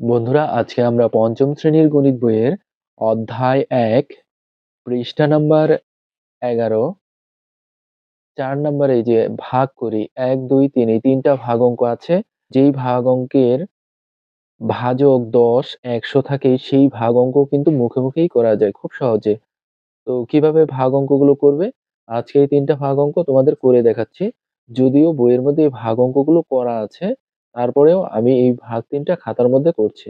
বন্ধুরা, আজকে আমরা পঞ্চম শ্রেণির গণিত বইয়ের অধ্যায় এক, পৃষ্ঠা নাম্বার এগারো। চার নাম্বার যে ভাগ করি, এক, দুই, তিন, এই তিনটা ভাগ অঙ্ক আছে। যেই ভাগ অঙ্কের ভাজক দশ, একশো থাকে, সেই ভাগ অঙ্ক কিন্তু মুখে মুখেই করা যায় খুব সহজে। তো কীভাবে ভাগ অঙ্কগুলো করবে? আজকে এই তিনটা ভাগ অঙ্ক তোমাদের করে দেখাচ্ছি। যদিও বইয়ের মধ্যে ভাগ অঙ্কগুলো করা আছে তারপরেও আমি এই ভাগ তিনটা খাতার মধ্যে করছি।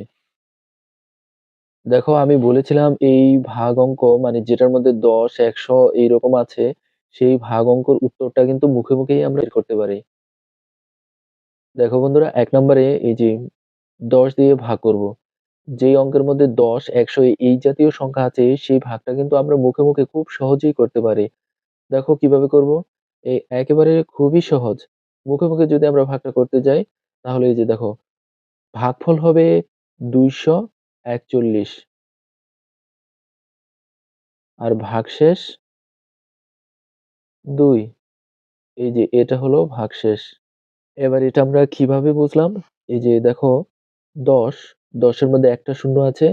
দেখো, আমি বলেছিলাম এই ভাগ অঙ্ক মানে যেটার মধ্যে দশ, একশো এইরকম আছে, সেই ভাগ অঙ্কর উত্তরটা কিন্তু মুখে মুখেই আমরা করতে পারি। দেখো বন্ধুরা, এক নম্বরে এই যে দশ দিয়ে ভাগ করব, যেই অঙ্কের মধ্যে দশ, একশো এই জাতীয় সংখ্যা আছে, সেই ভাগটা কিন্তু আমরা মুখে মুখে খুব সহজেই করতে পারি। দেখো কীভাবে করব, এই একেবারে খুবই সহজ। মুখে মুখে যদি আমরা ভাগটা করতে যাই তাহলে এই যে দেখো, ভাগফল হবে দুইশো একচল্লিশ। আর ভাগশেষ দুই। এই যে এটা হলো ভাগশেষ। এবার এটা আমরা কীভাবে বুঝলাম? এই যে দেখো, দশ, দশের মধ্যে একটা শূন্য আছে,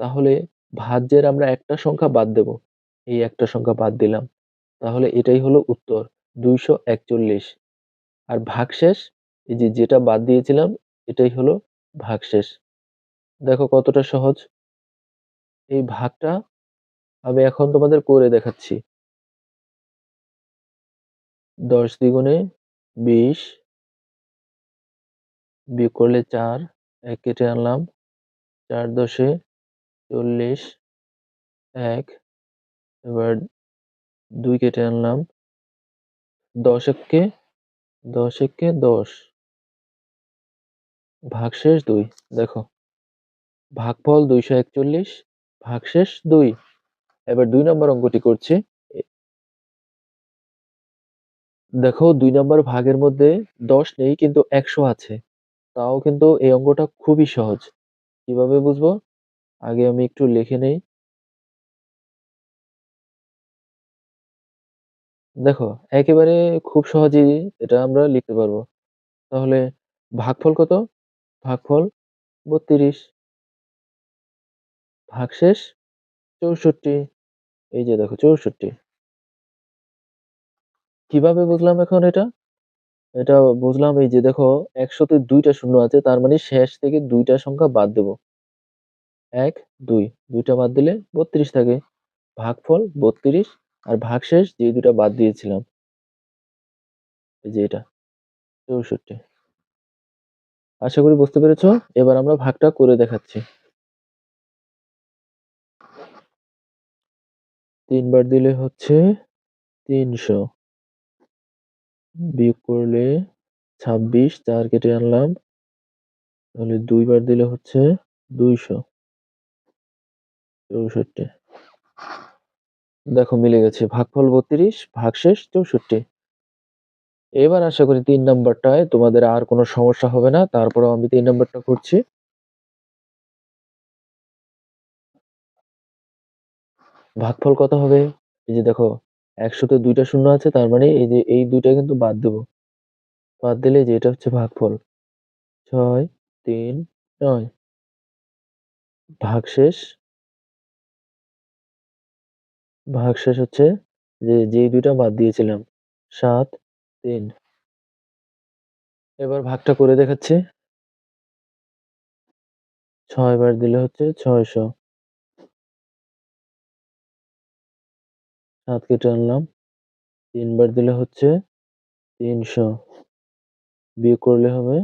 তাহলে ভাজ্যের আমরা একটা সংখ্যা বাদ দেব। এই একটা সংখ্যা বাদ দিলাম। তাহলে এটাই হলো উত্তর, দুইশো একচল্লিশ। আর ভাগশেষ এই যে যেটা বাদ দিয়েছিলাম, এটাই হলো ভাগশেষ দেখো কতটা সহজ। এই ভাগটা আমি এখন তোমাদের করে দেখাচ্ছি। দশ দ্বিগুণে বিশ বিয়োগ করলে চার, এক কেটে আনলাম। চার দশে চল্লিশ, এক, এবার দুই কেটে আনলাম। দশ এককে দশ এককে দশ। ভাগশেষ দুই, দেখো। ভাগফল দুইশো একচল্লিশ ভাগশেষ দুই। এবার দুই নম্বর অঙ্কটি করছি। দেখো, দুই নম্বর ভাগের মধ্যে দশ নেই, কিন্তু একশো আছে। তাও কিন্তু এই অঙ্কটা খুবই সহজ। কীভাবে বুঝব? আগে আমি একটু লিখে নেই। দেখো, একেবারে খুব সহজেই এটা আমরা লিখতে পারব। তাহলে ভাগফল কত? ভাগফল বত্রিশ। ভাগশেষ চৌষট্টি। এই যে দেখো চৌষট্টি। কীভাবে বুঝলাম এখন এটা? এটা বুঝলাম এই যে দেখো একশোতে দুইটা শূন্য আছে, তার মানে শেষ থেকে দুইটা সংখ্যা বাদ দেব। এক, দুই, দুইটা বাদ দিলে বত্রিশ থাকে। ভাগফল বত্রিশ আর ভাগশেষ যে দুটা বাদ দিয়েছিলাম। এই যে এটা, চৌষট্টি। আশা করি বুঝতে পেরেছ? এবার আমরা ভাগটা করে দেখাচ্ছি। তিনবার দিলে হচ্ছে তিনশো। বিয়োগ করলে ছাব্বিশ, চার কেটে আনলাম। তাহলে দুইবার দিলে হচ্ছে দুইশো। চৌষট্টি। দেখো মিলে গেছে। ভাগফল বত্রিশ, ভাগশেষ চৌষট্টি। এবার আশা করি তিন নাম্বারটায় তোমাদের আর কোনো সমস্যা হবে না। তারপরেও আমি তিন নাম্বারটা করছি। ভাগফল কত হবে? এই যে দেখো, একশোতে দুইটা শূন্য আছে, তার মানে এই যে এই দুইটা কিন্তু বাদ দেবো। বাদ দিলে যে এটা হচ্ছে ভাগফল। ছয়, তিন, নয়। ভাগশেষ ভাগশেষ হচ্ছে যে, যেই দুইটা বাদ দিয়েছিলাম, সাত তিন এবার ভাগটা করে দেখাচ্ছি। ছয় বার দিলে হচ্ছে ছয়শো। সাত কেটে আনলাম। তিনবার দিলে হচ্ছে তিনশো। বিয়োগ করলে হবে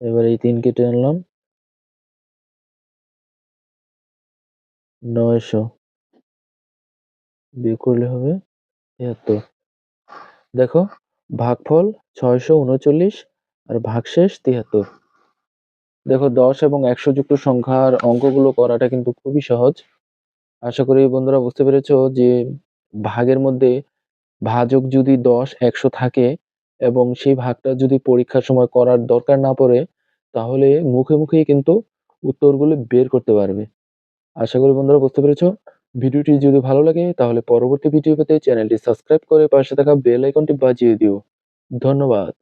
এবার এই তিন কেটে আনলাম। নয়শো। বিয়োগ করলে হবে তিয়াত্তর। দেখো, ভাগফল ছয়শো উনচল্লিশ আর ভাগশেষ তিয়াত্তর। দেখো, দশ এবং একশো যুক্ত সংখ্যার অঙ্কগুলো করাটা কিন্তু খুবই সহজ। আশা করি বন্ধুরা বুঝতে পেরেছ যে ভাগের মধ্যে ভাজক যদি দশ, একশো থাকে এবং সেই ভাগটা যদি পরীক্ষার সময় করার দরকার না পড়ে, তাহলে মুখে মুখেই কিন্তু উত্তরগুলো বের করতে পারবে। আশা করি বন্ধুরা বুঝতে পেরেছ? ভিডিওটি যদি ভালো লাগে, তাহলে পরবর্তী ভিডিও পেতে চ্যানেলটি সাবস্ক্রাইব করে পাশে থাকা বেল আইকনটি বাজিয়ে দিও। ধন্যবাদ।